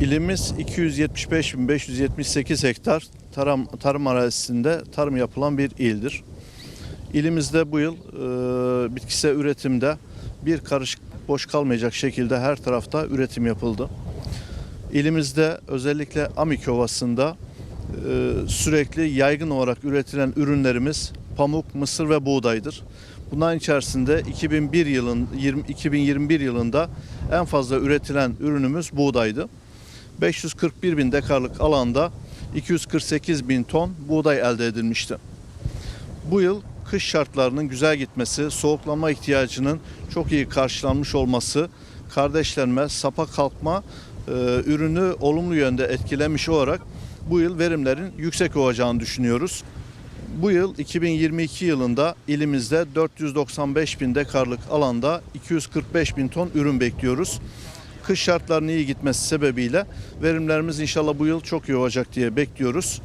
İlimiz 275.578 hektar tarım, tarım arazisinde tarım yapılan bir ildir. İlimizde bu yıl e, bitkisel üretimde bir karış boş kalmayacak şekilde her tarafta üretim yapıldı. İlimizde özellikle Amik Ovası'nda e, sürekli yaygın olarak üretilen ürünlerimiz pamuk, mısır ve buğdaydır. Bunların içerisinde 2001 yılın 20, 2021 yılında en fazla üretilen ürünümüz buğdaydı. 541 bin dekarlık alanda 248 bin ton buğday elde edilmişti. Bu yıl kış şartlarının güzel gitmesi, soğuklama ihtiyacının çok iyi karşılanmış olması, kardeşlenme, sapa kalkma e, ürünü olumlu yönde etkilemiş olarak bu yıl verimlerin yüksek olacağını düşünüyoruz. Bu yıl 2022 yılında ilimizde 495 bin dekarlık alanda 245 bin ton ürün bekliyoruz. Kış şartlarının iyi gitmesi sebebiyle verimlerimiz inşallah bu yıl çok iyi olacak diye bekliyoruz.